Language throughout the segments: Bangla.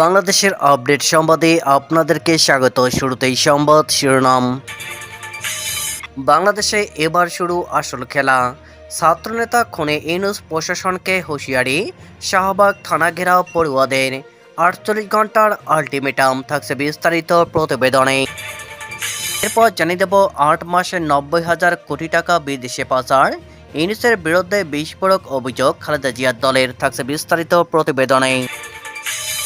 বাংলাদেশের আপডেট সংবাদে আপনাদেরকে স্বাগত। শুরুতেই সংবাদ শিরোনাম। বাংলাদেশে এবার শুরু আসল খেলা। ছাত্রনেতা খুনে ইনুস প্রশাসনকে হুঁশিয়ারি, শাহবাগ থানা ঘেরাও পড়ুয়াদের। আটচল্লিশ ঘণ্টার আলটিমেটাম থাকছে বিস্তারিত প্রতিবেদনে। এরপর জানিয়ে দেব, আট মাসে নব্বই হাজার কোটি টাকা বিদেশে পাচার। ইউনিসের বিরুদ্ধে বিস্ফোরক অভিযোগ খালেদা জিয়ার দলের, থাকছে বিস্তারিত প্রতিবেদনে।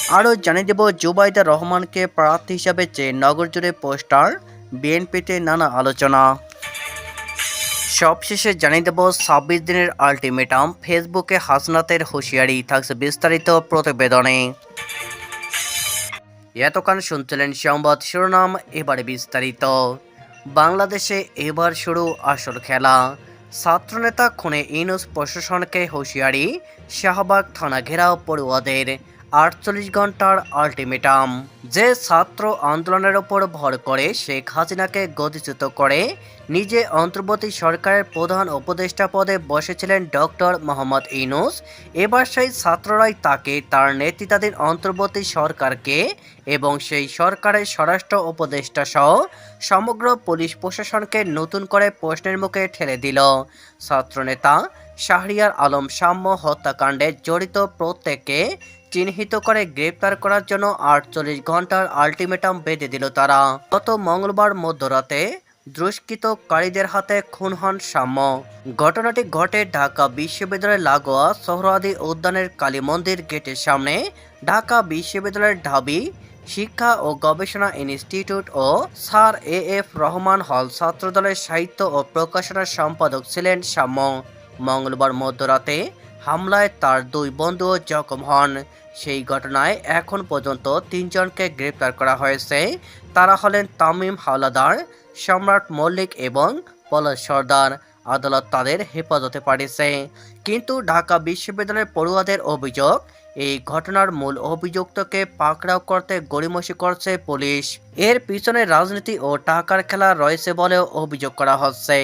আরও জানিয়ে দেব, জুবাইদা রহমানকে প্রার্থী হিসাবে চেয়ে নগর জুড়ে পোস্টার, বিএনপিতে নানা আলোচনা। সবশেষে জানিয়ে দেব, ছাব্বিশ দিনের আলটিমেটাম, ফেসবুকে হাসনাতের হুঁশিয়ারি, থাকছে বিস্তারিত প্রতিবেদনে। এতক্ষণ শুনছিলেন সংবাদ শিরোনাম, এবারে বিস্তারিত। বাংলাদেশে এবার শুরু আসল খেলা। ছাত্রনেতা খুনে ইনুস প্রশাসনকে হুঁশিয়ারি, শাহবাগ থানা ঘেরাও পড়ুয়াদের। আটচল্লিশ ঘণ্টার আলটিমেটাম। যে ছাত্র আন্দোলনের ওপর ভর করে, শেখ হাসিনাকে গতিচ্যুত করে, নিজে অন্তর্বর্তী সরকারের প্রধান উপদেষ্টা পদে বসেছিলেন ডক্টর মোহাম্মদ ইনুস এবার সেই ছাত্ররাই তাকে তার নেতৃত্বাধীন অন্তর্বর্তী সরকারকে এবং সেই সরকারের স্বরাষ্ট্র উপদেষ্টা সহ সমগ্র পুলিশ প্রশাসনকে নতুন করে প্রশ্নের মুখে ঠেলে দিল। ছাত্রনেতা শাহরিয়ার আলম সাম্য হত্যাকাণ্ডে জড়িত প্রত্যেককে চিহ্নিত করে গ্রেপ্তার করার জন্য আটচল্লিশ ঘণ্টার আলটিমেটাম বেঁধে দিল তারা। গত মঙ্গলবার মধ্যরাতে দুষ্কৃতকারীদের হাতে খুন হন সাম্য। ঘটনাটি ঘটে ঢাকা বিশ্ববিদ্যালয়ের লাগোয়া সোহরাদি উদ্যানের কালী মন্দির গেটের সামনে। ঢাকা বিশ্ববিদ্যালয়ের ঢাবি শিক্ষা ও গবেষণা institute O sir A F Rahman hall ছাত্রদলের সাহিত্য ও প্রকাশনার সম্পাদক ছিলেন সাম্য। মঙ্গলবার মধ্যরাতে হামলায় তার দুই বন্ধুও জখম হন। সেই ঘটনায় এখন পর্যন্ত তিনজনকে গ্রেপ্তার করা হয়েছে। তারা হলেন তামিম হাওলাদার, সম্রাট মল্লিক এবং পলাশ সর্দার। আদালত তাদের হেফাজতে পাঠিয়েছে। কিন্তু ঢাকা বিশ্ববিদ্যালয়ের পড়ুয়াদের অভিযোগ, এই ঘটনার মূল অভিযুক্তকে পাকড়াও করতে গড়িমসি করছে পুলিশ। এর পিছনে রাজনীতি ও টাকার খেলা রয়েছে বলেও অভিযোগ করা হচ্ছে।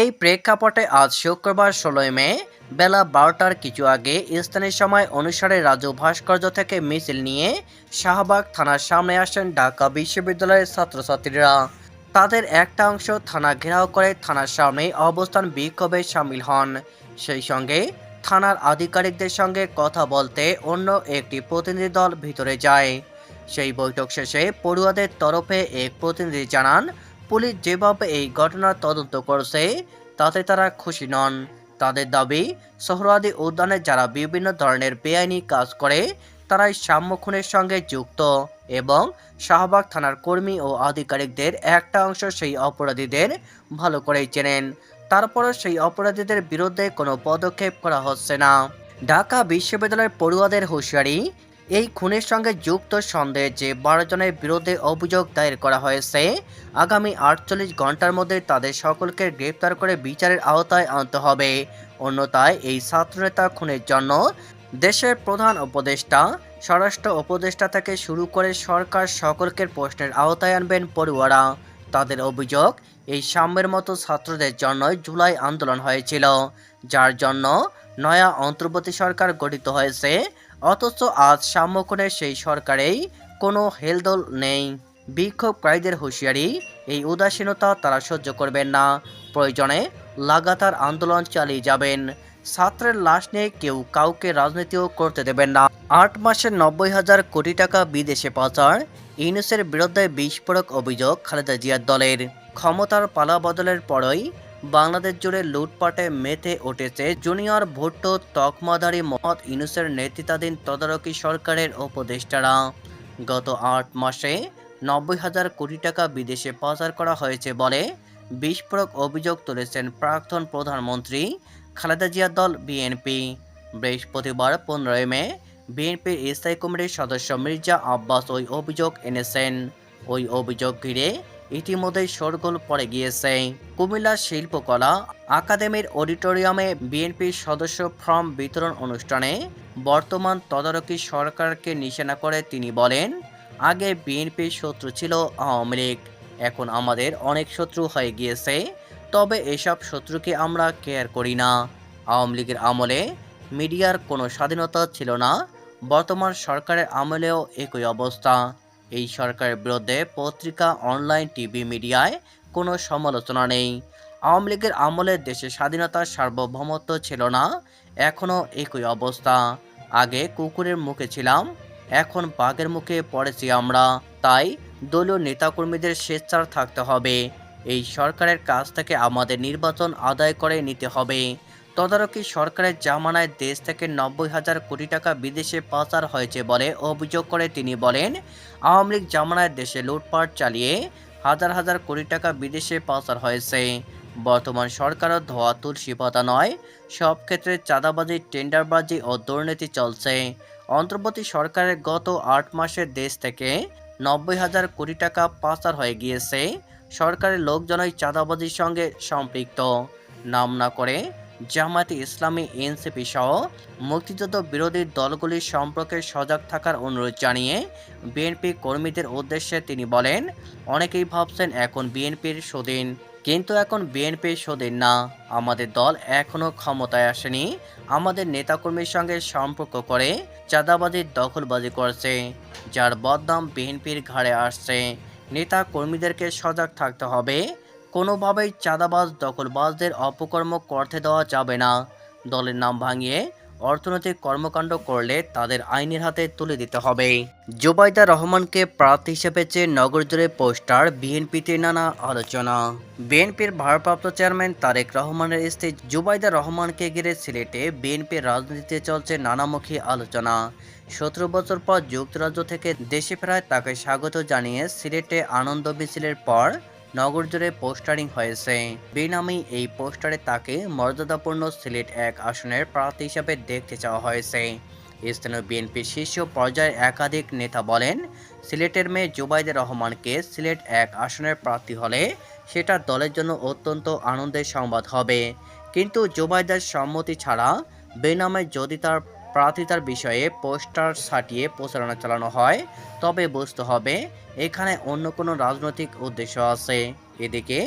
এই প্রেক্ষাপটে আজ শুক্রবার ষোলোই মে বেলা বারোটার কিছু আগে স্থানীয় সময় অনুসারে রাজু ভাস্কর্য থেকে মিছিল নিয়ে শাহবাগ থানার সামনে আসেন ঢাকা বিশ্ববিদ্যালয়ের ছাত্রছাত্রীরা। তাদের একটা অংশ থানা ঘেরাও করে থানার সামনে অবস্থান বিক্ষোভে সামিল হন। সেই সঙ্গে থানার আধিকারিকদের সঙ্গে কথা বলতে অন্য একটি প্রতিনিধি দল ভিতরে যায়। সেই বৈঠক শেষে পড়ুয়াদের তরফে এক প্রতিনিধি জানান, পুলিশ যেভাবে এই ঘটনার তদন্ত করছে, তাতে তারা খুশি নন। তাদের দাবি সোহরাদি উদ্যানে যারা বিভিন্ন ধরনের বেআইনি কাজ করে, তারাই সাম্য খুনের সঙ্গে যুক্ত এবং শাহবাগ থানার কর্মী ও আধিকারিকদের একটা অংশ সেই অপরাধীদের ভালো করেই চেনেন। তারপরও সেই অপরাধীদের বিরুদ্ধে কোনো পদক্ষেপ করা হচ্ছে না। ঢাকা বিশ্ববিদ্যালয়ের পড়ুয়াদের হুঁশিয়ারি এই খুনের সঙ্গে যুক্ত সন্দেহে যে বারো জনের বিরুদ্ধে অভিযোগ দায়ের করা হয়েছে, আগামী আটচল্লিশ ঘণ্টার মধ্যে তাদের সকলকে গ্রেপ্তার করে বিচারের আওতায় আনতে হবে। অন্যথায় এই ছাত্রনেতা খুনের জন্য দেশের প্রধান উপদেষ্টা, স্বরাষ্ট্র উপদেষ্টা থেকে শুরু করে সরকার সকলকে প্রশ্নের আওতায় আনবেন পড়ুয়ারা। তাদের অভিযোগ, এই সাম্যের মতো ছাত্রদের জন্যই জুলাই আন্দোলন হয়েছিল, যার জন্য নয়া অন্তর্বর্তী সরকার গঠিত হয়েছে। অথচ আজ সাম্যক্ষণের সেই সরকারেই কোনো হেলদোল নেই। বিক্ষোভকারীদের হুঁশিয়ারি, এই উদাসীনতা তারা সহ্য করবেন না। প্রয়োজনে লাগাতার আন্দোলন চালিয়ে যাবেন। ছাত্রের লাশ নিয়ে কেউ কাউকে রাজনীতিও করতে দেবেন না। আট মাসে নব্বই হাজার কোটি টাকা বিদেশে পাচার, ইউনুসের বিরুদ্ধে বিস্ফোরক অভিযোগ খালেদা জিয়ার দলের। ক্ষমতার পালা বদলের পরই বাংলাদেশ জুড়ে লুটপাটে মেতে উঠেছে জুনিয়র ভুট্টো তকমাদারি মহম্মদ ইউনুসের নেতৃত্বাধীন তদারকি সরকারের উপদেষ্টারা। গত আট মাসে নব্বই হাজার কোটি টাকা বিদেশে পাচার করা হয়েছে বলে বিস্ফোরক অভিযোগ তুলেছেন প্রাক্তন প্রধানমন্ত্রী খালেদা জিয়া দল বিএনপি। বৃহস্পতিবার পনেরোই মে বিএনপির স্থায়ী কমিটির সদস্য মির্জা আব্বাস ওই অভিযোগ এনেছেন। ওই অভিযোগ ঘিরে ইতিমধ্যেই শোরগোল পড়ে গিয়েছে। কুমিল্লা শিল্পকলা একাডেমির অডিটোরিয়ামে বিএনপির সদস্য ফর্ম বিতরণ অনুষ্ঠানে বর্তমান তদারকি সরকারকে নিশানা করে তিনি বলেন, আগে বিএনপির শত্রু ছিল আওয়ামী লীগ, এখন আমাদের অনেক শত্রু হয়ে গিয়েছে, তবে এসব শত্রুকে আমরা কেয়ার করি না। আওয়ামী লীগের আমলে মিডিয়ার কোনো স্বাধীনতা ছিল না, বর্তমান সরকারের আমলেও একই অবস্থা। এই সরকারের বিরুদ্ধে পত্রিকা, অনলাইন টিভি মিডিয়ায় কোনো সমালোচনা নেই। আওয়ামী লীগের আমলে দেশে স্বাধীনতার সার্বভৌমত্ব ছিল না এখনও একই অবস্থা। আগে কুকুরের মুখে ছিলাম, এখন বাঘের মুখে পড়েছি আমরা, তাই দলীয় নেতাকর্মীদের স্বেচ্ছার থাকতে হবে। এই সরকারের কাছ থেকে আমাদের নির্বাচন আদায় করে নিতে হবে। তদারকি সরকারের জামানায় দেশ থেকে নব্বই হাজার কোটি টাকা বিদেশে পাচার হয়েছে বলে অভিযোগ করে তিনি বলেন, আওয়ামী লীগ জামানায় দেশে লুটপাট চালিয়ে হাজার হাজার কোটি টাকা বিদেশে পাচার হয়েছে। বর্তমান সরকারও ধোয়া তুলসী পাতা নয়, সব ক্ষেত্রে চাঁদাবাজি, টেন্ডারবাজি ও দুর্নীতি চলছে। অন্তর্বর্তী সরকারের গত আট মাসে দেশ থেকে নব্বই হাজার কোটি টাকা পাচার হয়ে গিয়েছে। সরকারের লোকজনই চাঁদাবাজির সঙ্গে সম্পৃক্ত। নাম না করে জামায়াতে ইসলামী, এনসিপি সহ মুক্তিযুদ্ধ বিরোধী দলগুলির সম্পর্কে সজাগ থাকার অনুরোধ জানিয়ে বিএনপি কর্মীদের উদ্দেশ্যে তিনি বলেন, অনেকেই ভাবছেন এখন বিএনপির স্বাধীন, কিন্তু এখন বিএনপির স্বাধীন না। আমাদের দল এখনও ক্ষমতায় আসেনি। আমাদের নেতাকর্মীর সঙ্গে সম্পর্ক করে চাঁদাবাজির দখলবাজি করছে, যার বদনাম বিএনপির ঘাড়ে আসছে। নেতা কর্মীদেরকে সজাগ থাকতে হবে। কোনোভাবেই চাঁদাবাজ, দখলবাজদের অপকর্ম করতে দেওয়া যাবে না। দলের নাম ভাঙিয়ে অর্থনৈতিক কর্মকাণ্ড করলে তাদের আইনের হাতে তুলে দিতে হবে। জুবাইদা রহমানকে প্রার্থী হিসেবে চেয়ে নগর জুড়ে পোস্টার, বিএনপিতে নানা আলোচনা। বিএনপির ভারপ্রাপ্ত চেয়ারম্যান তারেক রহমানের স্ত্রী জুবাইদা রহমানকে ঘিরে সিলেটে বিএনপির রাজনীতিতে চলছে নানামুখী আলোচনা। সতেরো বছর পর যুক্তরাজ্য থেকে দেশে ফেরায় তাকে স্বাগত জানিয়ে সিলেটে আনন্দ মিছিলের পর নগর জুড়ে পোস্টারিং হয়েছে। বেনামি এই পোস্টারে তাকে মর্যাদাপূর্ণ সিলেট এক আসনের প্রার্থী হিসাবে দেখতে চাওয়া হয়েছে। স্থানীয় বিএনপির শীর্ষ পর্যায়ের একাধিক নেতা বলেন, সিলেটের মেয়ে জুবাইদা রহমানকে সিলেট এক আসনের প্রার্থী হলে সেটা দলের জন্য অত্যন্ত আনন্দের সংবাদ হবে। কিন্তু জুবাইদার সম্মতি ছাড়া বেনামে যদি তার প্রার্থিতার বিষয়ে পোস্টার ছাটিয়ে প্রচারণা চালানো হয়। তবে বুঝতে হবে, এখানে অন্য কোনো রাজনৈতিক উদ্দেশ্য আছে। এদিকে,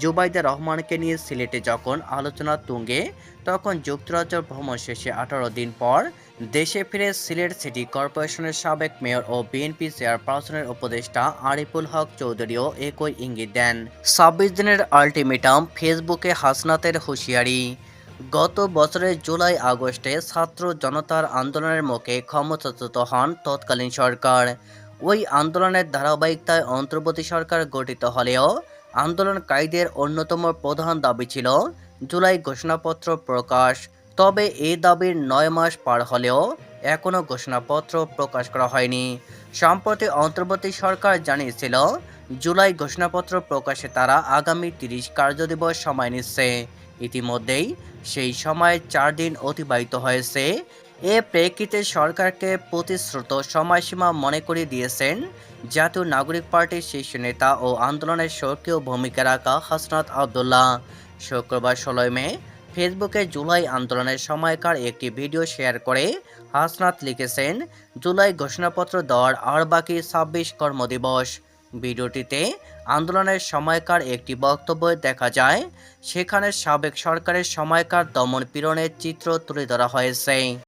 জুবাইদা রহমানকে নিয়ে সিলেটে যখন আলোচনা তুঙ্গে, তখন যুক্তরাজ্য ভ্রমণ শেষে আঠারো দিন পর দেশে ফিরে সিলেট সিটি কর্পোরেশনের সাবেক মেয়র ও বিএনপি চেয়ারপারসনের উপদেষ্টা আরিফুল হক চৌধুরীও একই ইঙ্গিত দেন। ছাব্বিশ দিনের আলটিমেটাম ফেসবুকে হাসনাতের হুঁশিয়ারি। গত বছরের জুলাই আগস্টে ছাত্র জনতার আন্দোলনের মুখে ক্ষমতাচ্যুত হন তৎকালীন সরকার। ওই আন্দোলনের ধারাবাহিকতায় অন্তর্বর্তী সরকার গঠিত হলেও আন্দোলনকারীদের অন্যতম প্রধান দাবি ছিল জুলাই ঘোষণাপত্র প্রকাশ। তবে এই দাবির নয় মাস পার হলেও এখনও ঘোষণাপত্র প্রকাশ করা হয়নি। সম্প্রতি অন্তর্বর্তী সরকার জানিয়েছিল, জুলাই ঘোষণাপত্র প্রকাশে তারা আগামী তিরিশ কার্যদিবস সময় নিচ্ছে। ইতিমধ্যেই সেই সময় চার দিন অতিবাহিত হয়েছে। এ প্রেক্ষিতে সরকারকে প্রতিশ্রুত সময়সীমা মনে করে দিয়েছেন জাতীয় নাগরিক পার্টির শীর্ষ নেতা ও আন্দোলনের সক্রিয় ভূমিকা রাখা হাসনাত আবদুল্লাহ। শুক্রবার ষোলোই মে ফেসবুকে জুলাই আন্দোলনের সময়কার একটি ভিডিও শেয়ার করে হাসনাত লিখেছেন, জুলাই ঘোষণাপত্র দেওয়ার আর বাকি ছাব্বিশ কর্মদিবস। ভিডিওটিতে আন্দোলনের সময়কার একটি বক্তব্য দেখা যায়, সেখানে সাবেক সরকারের সময়কার দমন পীড়নের চিত্র তুলে ধরা হয়েছে।